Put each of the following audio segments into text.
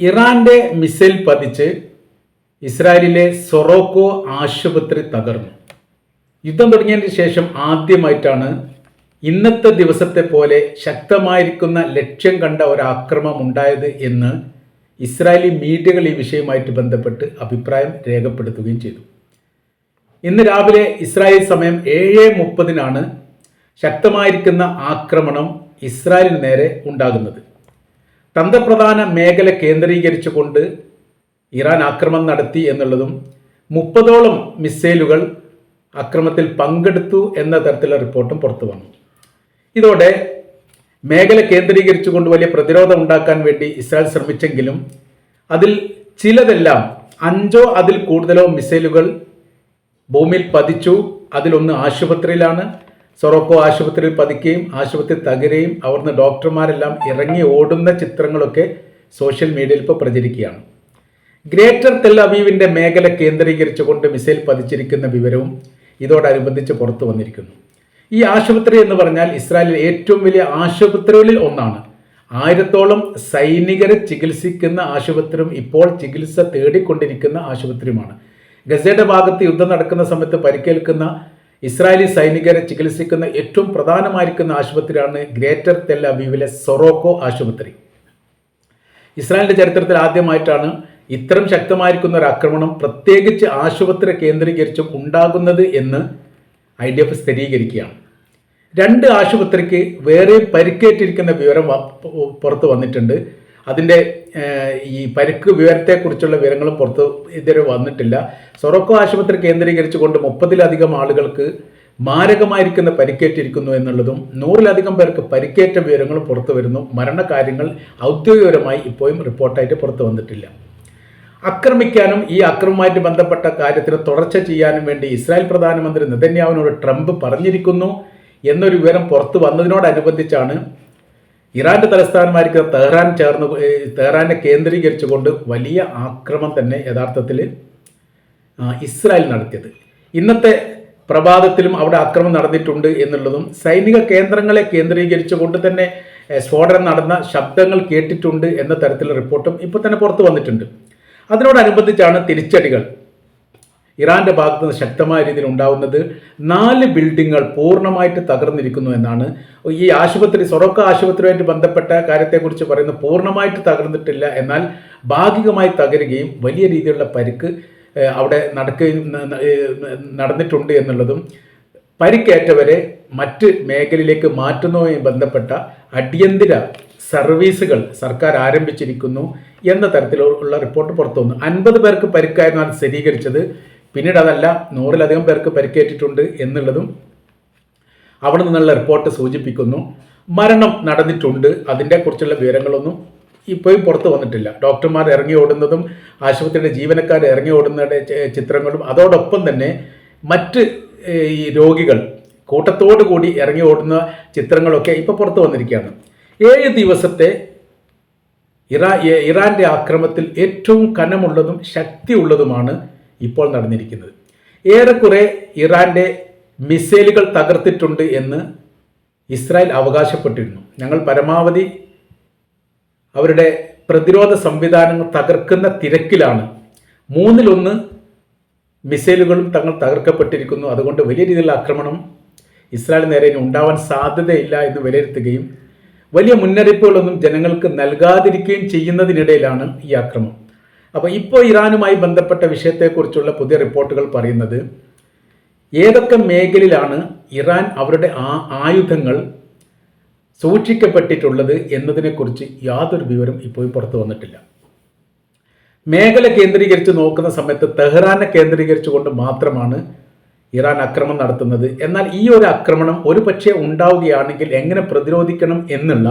ഇറാന്റെ മിസൈൽ പതിച്ച് ഇസ്രായേലിലെ സൊറോക്കോ ആശുപത്രി തകർന്നു. യുദ്ധം തുടങ്ങിയതിന് ശേഷം ആദ്യമായിട്ടാണ് ഇന്നത്തെ ദിവസത്തെ പോലെ ശക്തമായിരിക്കുന്ന ലക്ഷ്യം കണ്ട ഒരാക്രമം ഉണ്ടായത് എന്ന് ഇസ്രായേലി മീഡിയകൾ ഈ വിഷയവുമായിട്ട് ബന്ധപ്പെട്ട് അഭിപ്രായം രേഖപ്പെടുത്തുകയും ചെയ്തു. ഇന്ന് രാവിലെ ഇസ്രായേൽ സമയം ഏഴ് മുപ്പതിനാണ് ശക്തമായിരിക്കുന്ന ആക്രമണം ഇസ്രായേലിന് നേരെ ഉണ്ടാകുന്നത്. തന്ത്രപ്രധാന മേഖല കേന്ദ്രീകരിച്ചുകൊണ്ട് ഇറാൻ ആക്രമണം നടത്തി എന്നുള്ളതും മുപ്പതോളം മിസൈലുകൾ അക്രമത്തിൽ പങ്കെടുത്തു എന്ന തരത്തിലുള്ള റിപ്പോർട്ടും പുറത്തു വന്നു. ഇതോടെ മേഖല കേന്ദ്രീകരിച്ചുകൊണ്ട് വലിയ പ്രതിരോധം ഉണ്ടാക്കാൻ വേണ്ടി ഇസ്രായേൽ ശ്രമിച്ചെങ്കിലും അതിൽ ചിലതെല്ലാം അഞ്ചോ അതിൽ കൂടുതലോ മിസൈലുകൾ ഭൂമിയിൽ പതിച്ചു അതിലൊന്ന് ആശുപത്രിയിലാണ്. സൊറോക്കോ ആശുപത്രിയിൽ പതിക്കുകയും ആശുപത്രി തകരുകയും അവിടുന്ന് ഡോക്ടർമാരെല്ലാം ഇറങ്ങി ഓടുന്ന ചിത്രങ്ങളൊക്കെ സോഷ്യൽ മീഡിയയിൽ ഇപ്പോൾ പ്രചരിക്കുകയാണ്. ഗ്രേറ്റർ തെൽ അവീവിന്റെ മേഖല കേന്ദ്രീകരിച്ചുകൊണ്ട് മിസൈൽ പതിച്ചിരിക്കുന്ന വിവരവും ഇതോടനുബന്ധിച്ച് പുറത്തു വന്നിരിക്കുന്നു. ഈ ആശുപത്രി എന്ന് പറഞ്ഞാൽ ഇസ്രായേലിൽ ഏറ്റവും വലിയ ആശുപത്രികളിൽ ഒന്നാണ്. ആയിരത്തോളം സൈനികരെ ചികിത്സിക്കുന്ന ആശുപത്രിയും ഇപ്പോൾ ചികിത്സ തേടിക്കൊണ്ടിരിക്കുന്ന ആശുപത്രിയുമാണ്. ഗസയുടെ ഭാഗത്ത് യുദ്ധം നടക്കുന്ന സമയത്ത് പരിക്കേൽക്കുന്ന ഇസ്രായേലി സൈനികരെ ചികിത്സിക്കുന്ന ഏറ്റവും പ്രധാനമായിരിക്കുന്ന ആശുപത്രിയാണ് ഗ്രേറ്റർ തെൽ അവീവിലെ സൊറോക്കോ ആശുപത്രി. ഇസ്രായേലിന്റെ ചരിത്രത്തിൽ ആദ്യമായിട്ടാണ് ഇത്തരം ശക്തമായിരിക്കുന്ന ഒരു ആക്രമണം പ്രത്യേകിച്ച് ആശുപത്രി കേന്ദ്രീകരിച്ചും ഉണ്ടാകുന്നത് എന്ന് ഐ ഡി എഫ് സ്ഥിരീകരിക്കുകയാണ്. രണ്ട് ആശുപത്രിക്ക് വേറെ പരിക്കേറ്റിരിക്കുന്ന വിവരം പുറത്ത് വന്നിട്ടുണ്ട്. അതിന്റെ ഈ പരിക്ക് വിവരത്തെക്കുറിച്ചുള്ള വിവരങ്ങളും പുറത്ത് ഇതുവരെ വന്നിട്ടില്ല. സൊറോക്കോ ആശുപത്രി കേന്ദ്രീകരിച്ചുകൊണ്ട് മുപ്പതിലധികം ആളുകൾക്ക് മാരകമായിരിക്കുന്ന പരിക്കേറ്റിരിക്കുന്നു എന്നുള്ളതും നൂറിലധികം പേർക്ക് പരിക്കേറ്റ വിവരങ്ങൾ പുറത്തു വരുന്നു. മരണകാര്യങ്ങൾ ഔദ്യോഗികപരമായി ഇപ്പോഴും റിപ്പോർട്ടായിട്ട് പുറത്തു വന്നിട്ടില്ല. ആക്രമിക്കാനും ഈ അക്രമവുമായിട്ട് ബന്ധപ്പെട്ട കാര്യത്തിന് തുടർച്ച ചെയ്യാനും വേണ്ടി ഇസ്രായേൽ പ്രധാനമന്ത്രി നെതന്യാവിനോട് ട്രംപ് പറഞ്ഞിരിക്കുന്നു എന്നൊരു വിവരം പുറത്തു വന്നതിനോടനുബന്ധിച്ചാണ് ഇറാന്റെ തലസ്ഥാനമായിരിക്കുന്ന തെഹ്റാൻ ചേർന്ന് തെഹ്റാനെ കേന്ദ്രീകരിച്ചുകൊണ്ട് വലിയ ആക്രമം തന്നെ യഥാർത്ഥത്തിൽ ഇസ്രായേൽ നടത്തിയത്. ഇന്നത്തെ പ്രഭാതത്തിലും അവിടെ ആക്രമണം നടന്നിട്ടുണ്ട് എന്നുള്ളതും സൈനിക കേന്ദ്രങ്ങളെ കേന്ദ്രീകരിച്ചുകൊണ്ട് തന്നെ സ്ഫോടനം നടന്ന ശബ്ദങ്ങൾ കേട്ടിട്ടുണ്ട് എന്ന തരത്തിലുള്ള റിപ്പോർട്ടും ഇപ്പോൾ തന്നെ പുറത്തു വന്നിട്ടുണ്ട്. അതിനോടനുബന്ധിച്ചാണ് തിരിച്ചടികൾ. ഇറാന്റെ ഭാഗത്ത് നിന്ന് ശക്തമായ രീതിയിൽ ഉണ്ടാവുന്നത് നാല് ബിൽഡിങ്ങുകൾ പൂർണമായിട്ട് തകർന്നിരിക്കുന്നു എന്നാണ്. ഈ ആശുപത്രി സൊറോക്ക ആശുപത്രിയുമായിട്ട് ബന്ധപ്പെട്ട കാര്യത്തെക്കുറിച്ച് പറയുന്നത് പൂർണമായിട്ട് തകർന്നിട്ടില്ല. എന്നാൽ ഭാഗികമായി തകരുകയും വലിയ രീതിയിലുള്ള പരിക്ക് അവിടെ നടക്കുകയും നടന്നിട്ടുണ്ട് എന്നുള്ളതും പരിക്കേറ്റവരെ മറ്റ് മേഖലയിലേക്ക് മാറ്റുന്നതുമായി ബന്ധപ്പെട്ട അടിയന്തര സർവീസുകൾ സർക്കാർ ആരംഭിച്ചിരിക്കുന്നു എന്ന തരത്തിലുള്ള റിപ്പോർട്ട് പുറത്തു വന്നു അൻപത് പേർക്ക് പരിക്കായിരുന്നാണ് സ്ഥിരീകരിച്ചത്. പിന്നീട് അതല്ല നൂറിലധികം പേർക്ക് പരിക്കേറ്റിട്ടുണ്ട് എന്നുള്ളതും അവിടെ നിന്നുള്ള റിപ്പോർട്ട് സൂചിപ്പിക്കുന്നു. മരണം നടന്നിട്ടുണ്ട്. അതിന്റെ കുറിച്ചുള്ള വിവരങ്ങളൊന്നും ഇപ്പോഴും പുറത്തു വന്നിട്ടില്ല. ഡോക്ടർമാർ ഇറങ്ങി ഓടുന്നതും ആശുപത്രിയുടെ ജീവനക്കാർ ഇറങ്ങി ഓടുന്നതിന്റെ ചിത്രങ്ങളും അതോടൊപ്പം തന്നെ മറ്റ് ഈ രോഗികൾ കൂട്ടത്തോടു കൂടി ഇറങ്ങി ഓടുന്ന ചിത്രങ്ങളൊക്കെ ഇപ്പോൾ പുറത്തു വന്നിരിക്കുകയാണ്. ഏഴ് ദിവസത്തെ ഇറാ ഇറാന്റെ ഇറാന്റെ ആക്രമണത്തിൽ ഏറ്റവും കനമുള്ളതും ശക്തിയുള്ളതുമാണ് ഇപ്പോൾ നടന്നിരിക്കുന്നത്. ഏറെക്കുറെ ഇറാന്റെ മിസൈലുകൾ തകർത്തിട്ടുണ്ട് എന്ന് ഇസ്രായേൽ അവകാശപ്പെട്ടിരുന്നു. ഞങ്ങൾ പരമാവധി അവരുടെ പ്രതിരോധ സംവിധാനങ്ങൾ തകർക്കുന്ന തിരക്കിലാണ്. മൂന്നിലൊന്ന് മിസൈലുകളും തങ്ങൾ തകർക്കപ്പെട്ടിരിക്കുന്നു. അതുകൊണ്ട് വലിയ രീതിയിലുള്ള ആക്രമണം ഇസ്രായേൽ നേരെ ഇനി ഉണ്ടാവാൻ സാധ്യതയില്ല എന്ന് വിലയിരുത്തുകയും വലിയ മുന്നറിയിപ്പുകളൊന്നും ജനങ്ങൾക്ക് നൽകാതിരിക്കുകയും ചെയ്യുന്നതിനിടയിലാണ് ഈ ആക്രമണം. അപ്പോൾ ഇപ്പോൾ ഇറാനുമായി ബന്ധപ്പെട്ട വിഷയത്തെക്കുറിച്ചുള്ള പുതിയ റിപ്പോർട്ടുകൾ പറയുന്നത് ഏതൊക്കെ മേഖലയിലാണ് ഇറാൻ അവരുടെ ആ ആയുധങ്ങൾ സൂക്ഷിക്കപ്പെട്ടിട്ടുള്ളത് എന്നതിനെക്കുറിച്ച് യാതൊരു വിവരം ഇപ്പോഴും പുറത്തു വന്നിട്ടില്ല. മേഖല കേന്ദ്രീകരിച്ച് നോക്കുന്ന സമയത്ത് തെഹ്റാനെ കേന്ദ്രീകരിച്ചുകൊണ്ട് മാത്രമാണ് ഇറാൻ ആക്രമണം നടത്തുന്നത്. എന്നാൽ ഈ ഒരു ആക്രമണം ഒരു പക്ഷേ ഉണ്ടാവുകയാണെങ്കിൽ എങ്ങനെ പ്രതിരോധിക്കണം എന്നുള്ള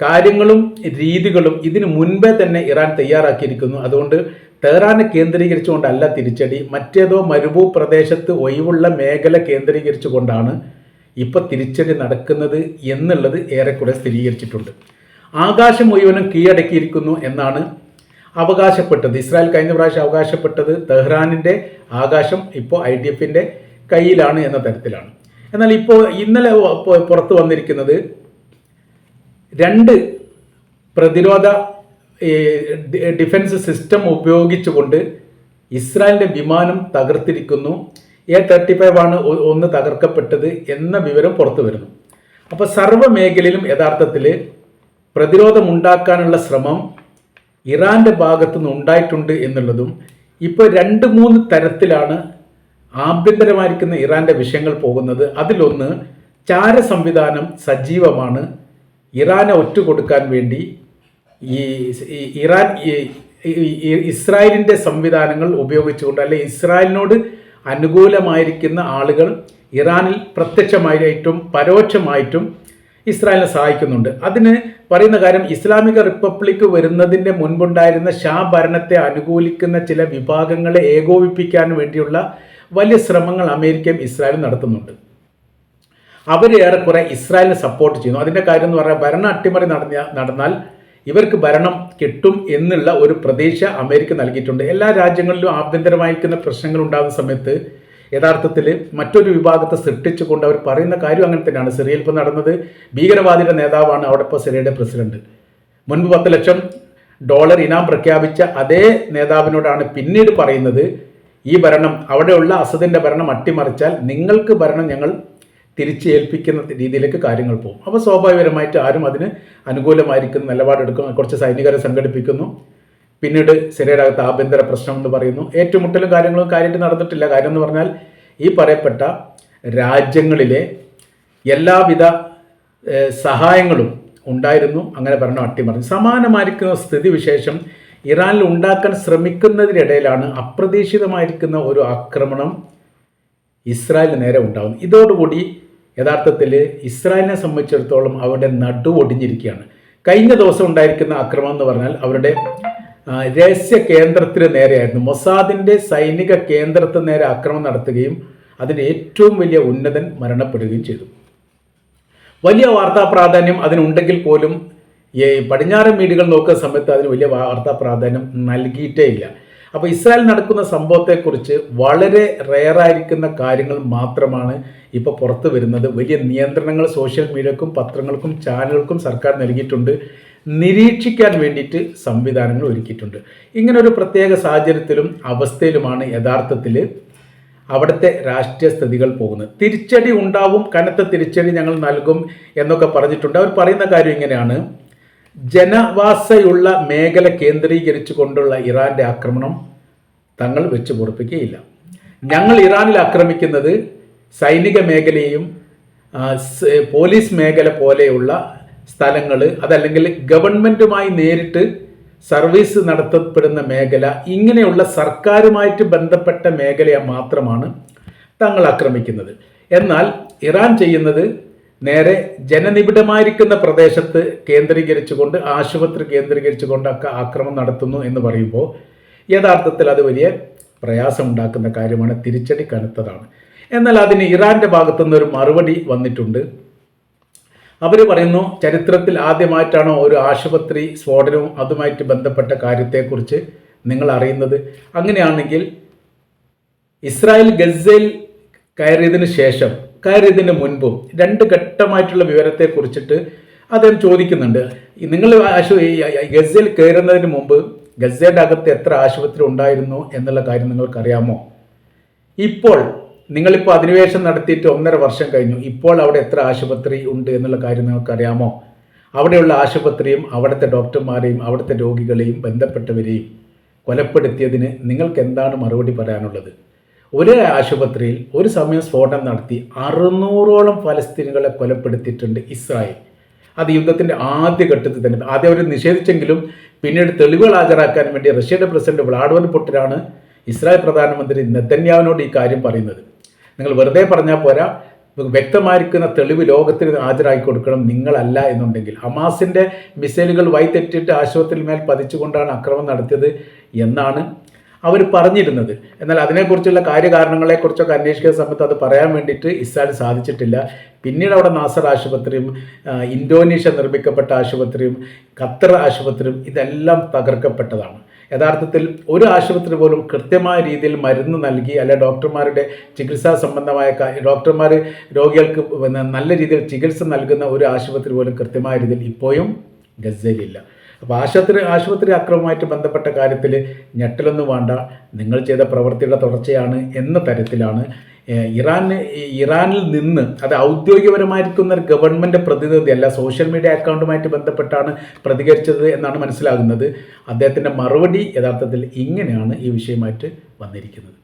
കാര്യങ്ങളും രീതികളും ഇതിനു മുൻപേ തന്നെ ഇറാൻ തയ്യാറാക്കിയിരിക്കുന്നു. അതുകൊണ്ട് ടെഹ്റാനെ കേന്ദ്രീകരിച്ചുകൊണ്ടല്ല തിരിച്ചടി. മറ്റേതോ മരുഭൂ പ്രദേശത്ത് ഒഴിവുള്ള മേഖല കേന്ദ്രീകരിച്ചുകൊണ്ടാണ് ഇപ്പോൾ തിരിച്ചടി നടക്കുന്നത് എന്നുള്ളത് ഏറെക്കുറെ സ്ഥിരീകരിച്ചിട്ടുണ്ട്. ആകാശം മുഴുവനും കീഴടക്കിയിരിക്കുന്നു എന്നാണ് അവകാശപ്പെട്ടത്. ഇസ്രായേൽ കഴിഞ്ഞ പ്രാവശ്യം അവകാശപ്പെട്ടത് തെഹ്റാനിന്റെ ആകാശം ഇപ്പോൾ ഐ ഡി എഫിന്റെ കയ്യിലാണ് എന്ന തരത്തിലാണ്. എന്നാൽ ഇപ്പോൾ ഇന്നലെ പുറത്ത് പുറത്തു വന്നിരിക്കുന്നത് രണ്ട് പ്രതിരോധ ഡിഫൻസ് സിസ്റ്റം ഉപയോഗിച്ചുകൊണ്ട് ഇസ്രായേലിന്റെ വിമാനം തകർത്തിരിക്കുന്നു. എ തേർട്ടി ഫൈവ് ആണ് ഒന്ന് തകർക്കപ്പെട്ടത് എന്ന വിവരം പുറത്തു വരുന്നു. അപ്പോൾ സർവ മേഖലയിലും യഥാർത്ഥത്തിൽ പ്രതിരോധമുണ്ടാക്കാനുള്ള ശ്രമം ഇറാന്റെ ഭാഗത്തു നിന്ന് ഉണ്ടായിട്ടുണ്ട് എന്നുള്ളതും ഇപ്പോൾ രണ്ട് മൂന്ന് തരത്തിലാണ് ആഭ്യന്തരമായിരിക്കുന്ന ഇറാന്റെ വിഷയങ്ങൾ പോകുന്നത്. അതിലൊന്ന് ചാര സംവിധാനം സജീവമാണ്. ഇറാനെ ഒറ്റ കൊടുക്കാൻ വേണ്ടി ഈ ഇറാൻ ഇസ്രായേലിന്റെ സംവിധാനങ്ങൾ ഉപയോഗിച്ചുകൊണ്ട് അല്ലെ ഇസ്രായേലിനോട് അനുകൂലമായിരിക്കുന്ന ആളുകൾ ഇറാനിൽ പ്രത്യക്ഷമായിട്ടും പരോക്ഷമായിട്ടും ഇസ്രായേലിനെ സഹായിക്കുന്നുണ്ട്. അതിന് പറയുന്ന കാര്യം ഇസ്ലാമിക റിപ്പബ്ലിക് വരുന്നതിന്റെ മുൻപുണ്ടായിരുന്ന ഷാ ഭരണത്തെ അനുകൂലിക്കുന്ന ചില വിഭാഗങ്ങളെ ഏകോപിപ്പിക്കാൻ വേണ്ടിയുള്ള വലിയ ശ്രമങ്ങൾ അമേരിക്കയും ഇസ്രായേലും നടത്തുന്നുണ്ട്. അവർ ഏറെക്കുറെ ഇസ്രായേലിനെ സപ്പോർട്ട് ചെയ്യുന്നു. അതിന്റെ കാര്യം എന്ന് പറഞ്ഞാൽ ഭരണ അട്ടിമറി നടന്ന നടന്നാൽ ഇവർക്ക് ഭരണം കിട്ടും എന്നുള്ള ഒരു പ്രതീക്ഷ അമേരിക്ക നൽകിയിട്ടുണ്ട്. എല്ലാ രാജ്യങ്ങളിലും ആഭ്യന്തരമായിരിക്കുന്ന പ്രശ്നങ്ങൾ ഉണ്ടാകുന്ന സമയത്ത് യഥാർത്ഥത്തിൽ മറ്റൊരു വിഭാഗത്തെ സൃഷ്ടിച്ചുകൊണ്ട് അവർ പറയുന്ന കാര്യം അങ്ങനെ തന്നെയാണ്. സിറിയയിൽ ഇപ്പോൾ നടന്നത് ഭീകരവാദിയുടെ നേതാവാണ് അവിടെ ഇപ്പോൾ സിറിയയുടെ പ്രസിഡന്റ്. മുൻപ് പത്ത് ലക്ഷം ഡോളർ ഇനാം പ്രഖ്യാപിച്ച അതേ നേതാവിനോടാണ് പിന്നീട് പറയുന്നത് ഈ ഭരണം അവിടെയുള്ള അസദിന്റെ ഭരണം അട്ടിമറിച്ചാൽ നിങ്ങൾക്ക് ഭരണം ഞങ്ങൾ തിരിച്ച് ഏൽപ്പിക്കുന്ന രീതിയിലേക്ക് കാര്യങ്ങൾ പോകും. അപ്പോൾ സ്വാഭാവികമായിട്ട് ആരും അതിന് അനുകൂലമായിരിക്കുന്ന നിലപാടെടുക്കും കുറച്ച് സൈനികരെ സംഘടിപ്പിക്കുന്നു. പിന്നീട് സിറിയയുടെ ആഭ്യന്തര പ്രശ്നം എന്ന് പറയുന്നു. ഏറ്റുമുട്ടലും കാര്യങ്ങളും കാര്യമായിട്ട് നടന്നിട്ടില്ല. കാര്യം എന്ന് പറഞ്ഞാൽ ഈ പറയപ്പെട്ട രാജ്യങ്ങളിലെ എല്ലാവിധ സഹായങ്ങളും ഉണ്ടായിരുന്നു. അങ്ങനെ ഭരണം അട്ടിമറിഞ്ഞു. സമാനമായിരിക്കുന്ന സ്ഥിതിവിശേഷം ഇറാനിൽ ഉണ്ടാക്കാൻ ശ്രമിക്കുന്നതിനിടയിലാണ് അപ്രതീക്ഷിതമായിരിക്കുന്ന ഒരു ആക്രമണം ഇസ്രായേലിന് നേരെ ഉണ്ടാകുന്നത്. ഇതോടുകൂടി യഥാർത്ഥത്തിൽ ഇസ്രായേലിനെ സംബന്ധിച്ചിടത്തോളം അവരുടെ നടു ഒടിഞ്ഞിരിക്കുകയാണ്. കഴിഞ്ഞ ദിവസം ഉണ്ടായിരിക്കുന്ന അക്രമം എന്ന് പറഞ്ഞാൽ അവരുടെ രഹസ്യ കേന്ദ്രത്തിന് നേരെയായിരുന്നു. മൊസാദിന്റെ സൈനിക കേന്ദ്രത്തിന് നേരെ ആക്രമണം നടത്തുകയും അതിന് ഏറ്റവും വലിയ ഉന്നതൻ മരണപ്പെടുകയും ചെയ്തു. വലിയ വാർത്താ പ്രാധാന്യം അതിനുണ്ടെങ്കിൽ പോലും ഈ പടിഞ്ഞാറൻ മീഡിയകൾ നോക്കുന്ന സമയത്ത് അതിന് വലിയ വാർത്താ പ്രാധാന്യം നൽകിയിട്ടേ ഇല്ല അപ്പോൾ ഇസ്രായേൽ നടക്കുന്ന സംഭവത്തെക്കുറിച്ച് വളരെ റെയറായിരിക്കുന്ന കാര്യങ്ങൾ മാത്രമാണ് ഇപ്പോൾ പുറത്തു വരുന്നത്. വലിയ നിയന്ത്രണങ്ങൾ സോഷ്യൽ മീഡിയക്കും പത്രങ്ങൾക്കും ചാനലുകൾക്കും സർക്കാർ നൽകിയിട്ടുണ്ട്. നിരീക്ഷിക്കാൻ വേണ്ടിയിട്ട് സംവിധാനങ്ങൾ ഒരുക്കിയിട്ടുണ്ട്. ഇങ്ങനെ ഒരു പ്രത്യേക സാഹചര്യത്തിലും അവസ്ഥയിലുമാണ് യഥാർത്ഥത്തിൽ അവിടുത്തെ രാഷ്ട്രീയ സ്ഥിതികൾ പോകുന്നത്. തിരിച്ചടി ഉണ്ടാവും കനത്ത തിരിച്ചടി ഞങ്ങൾ നൽകും എന്നൊക്കെ പറഞ്ഞിട്ടുണ്ട്. അവർ പറയുന്ന കാര്യം ഇങ്ങനെയാണ്. ജനവാസയുള്ള മേഖല കേന്ദ്രീകരിച്ചു കൊണ്ടുള്ള ഇറാന്റെ ആക്രമണം തങ്ങൾ വെച്ച് പൊറപ്പിക്കുകയില്ല. ഞങ്ങൾ ഇറാനിൽ ആക്രമിക്കുന്നത് സൈനിക മേഖലയും പോലീസ് മേഖല പോലെയുള്ള സ്ഥലങ്ങൾ അതല്ലെങ്കിൽ ഗവൺമെന്റുമായി നേരിട്ട് സർവീസ് നടത്തപ്പെടുന്ന മേഖല ഇങ്ങനെയുള്ള സർക്കാരുമായിട്ട് ബന്ധപ്പെട്ട മേഖലയെ മാത്രമാണ് തങ്ങൾ ആക്രമിക്കുന്നത്. എന്നാൽ ഇറാൻ ചെയ്യുന്നത് നേരെ ജനനിബിഡമായിരിക്കുന്ന പ്രദേശത്ത് കേന്ദ്രീകരിച്ചുകൊണ്ട് ആശുപത്രി കേന്ദ്രീകരിച്ചുകൊണ്ടൊക്കെ ആക്രമണം നടത്തുന്നു എന്ന് പറയുമ്പോൾ യഥാർത്ഥത്തിൽ അത് വലിയ പ്രയാസമുണ്ടാക്കുന്ന കാര്യമാണ് തിരിച്ചടി കനത്തതാണ്. എന്നാൽ അതിന് ഇറാന്റെ ഭാഗത്തുനിന്ന് ഒരു മറുപടി വന്നിട്ടുണ്ട്. അവർ പറയുന്നു ചരിത്രത്തിൽ ആദ്യമായിട്ടാണോ ഒരു ആശുപത്രി സ്ഫോടനവും അതുമായിട്ട് ബന്ധപ്പെട്ട കാര്യത്തെക്കുറിച്ച് നിങ്ങൾ അറിയുന്നത്. അങ്ങനെയാണെങ്കിൽ ഇസ്രായേൽ ഗസയിൽ കയറിയതിന് ശേഷം കയറിയതിന് മുൻപും രണ്ട് ഘട്ടമായിട്ടുള്ള വിവരത്തെ കുറിച്ചിട്ട് അദ്ദേഹം ചോദിക്കുന്നുണ്ട്. നിങ്ങൾ ഗസയിൽ കയറുന്നതിന് മുമ്പ് ഗസയുടെ അകത്ത് എത്ര ആശുപത്രി ഉണ്ടായിരുന്നു എന്നുള്ള കാര്യം നിങ്ങൾക്കറിയാമോ? ഇപ്പോൾ നിങ്ങളിപ്പോൾ അധിനിവേശം നടത്തിയിട്ട് ഒന്നര വർഷം കഴിഞ്ഞു. ഇപ്പോൾ അവിടെ എത്ര ആശുപത്രി ഉണ്ട് എന്നുള്ള കാര്യം നിങ്ങൾക്കറിയാമോ? അവിടെയുള്ള ആശുപത്രിയും അവിടുത്തെ ഡോക്ടർമാരെയും അവിടുത്തെ രോഗികളെയും ബന്ധപ്പെട്ടവരെയും കൊലപ്പെടുത്തിയതിന് നിങ്ങൾക്ക് എന്താണ് മറുപടി പറയാനുള്ളത്? ഒരേ ആശുപത്രിയിൽ ഒരു സമയം സ്ഫോടനം നടത്തി അറുന്നൂറോളം ഫലസ്തീനുകളെ കൊലപ്പെടുത്തിയിട്ടുണ്ട് ഇസ്രായേൽ. അത് യുദ്ധത്തിന്റെ ആദ്യ ഘട്ടത്തിൽ തന്നെ. ആദ്യം അവർ നിഷേധിച്ചെങ്കിലും പിന്നീട് തെളിവുകൾ ഹാജരാക്കാൻ വേണ്ടി റഷ്യയുടെ പ്രസിഡന്റ് വ്ളാഡിമിർ പുട്ടിനാണ് ഇസ്രായേൽ പ്രധാനമന്ത്രി നെതന്യാവിനോട് ഈ കാര്യം പറയുന്നത്. നിങ്ങൾ വെറുതെ പറഞ്ഞാൽ പോരാ. വ്യക്തമായിരിക്കുന്ന തെളിവ് ലോകത്തിന് ഹാജരാക്കി കൊടുക്കണം നിങ്ങളല്ല എന്നുണ്ടെങ്കിൽ. ഹമാസിന്റെ മിസൈലുകൾ വൈതെറ്റിട്ട് ആശുപത്രിയിൽ മേൽ പതിച്ചുകൊണ്ടാണ് അക്രമം നടത്തിയത് എന്നാണ് അവർ പറഞ്ഞിരുന്നത്. എന്നാൽ അതിനെക്കുറിച്ചുള്ള കാര്യകാരണങ്ങളെക്കുറിച്ചൊക്കെ അന്വേഷിക്കുന്ന സമയത്ത് അത് പറയാൻ വേണ്ടിയിട്ട് ഇസ്രായേൽ സാധിച്ചിട്ടില്ല. പിന്നീട് അവിടെ നാസർ ആശുപത്രിയും ഇന്തോനേഷ്യ നിർമ്മിക്കപ്പെട്ട ആശുപത്രിയും ഖത്തർ ആശുപത്രിയും ഇതെല്ലാം തകർക്കപ്പെട്ടതാണ്. യഥാർത്ഥത്തിൽ ഒരു ആശുപത്രി പോലും കൃത്യമായ രീതിയിൽ മരുന്ന് നൽകി അല്ലെ ഡോക്ടർമാരുടെ ചികിത്സാ സംബന്ധമായ ഡോക്ടർമാർ രോഗികൾക്ക് നല്ല രീതിയിൽ ചികിത്സ നൽകുന്ന ഒരു ആശുപത്രി പോലും കൃത്യമായ രീതിയിൽ ഇപ്പോഴും ഗസയിലില്ല അപ്പോൾ ആശുപത്രി ആശുപത്രി അക്രമവുമായിട്ട് ബന്ധപ്പെട്ട കാര്യത്തിൽ ഞെട്ടലൊന്നും വേണ്ട. നിങ്ങൾ ചെയ്ത പ്രവൃത്തിയുടെ തുടർച്ചയാണ് എന്ന തരത്തിലാണ്. ഇറാൻ ഇറാന് ഇറാനിൽ നിന്ന് അത് ഔദ്യോഗികപരമായിരിക്കുന്ന ഒരു ഗവൺമെന്റ് പ്രതിനിധി അല്ല സോഷ്യൽ മീഡിയ അക്കൗണ്ടുമായിട്ട് ബന്ധപ്പെട്ടാണ് പ്രതികരിച്ചത് എന്നാണ് മനസ്സിലാകുന്നത്. അദ്ദേഹത്തിന്റെ മറുപടി യഥാർത്ഥത്തിൽ ഇങ്ങനെയാണ് ഈ വിഷയമായിട്ട് വന്നിരിക്കുന്നത്.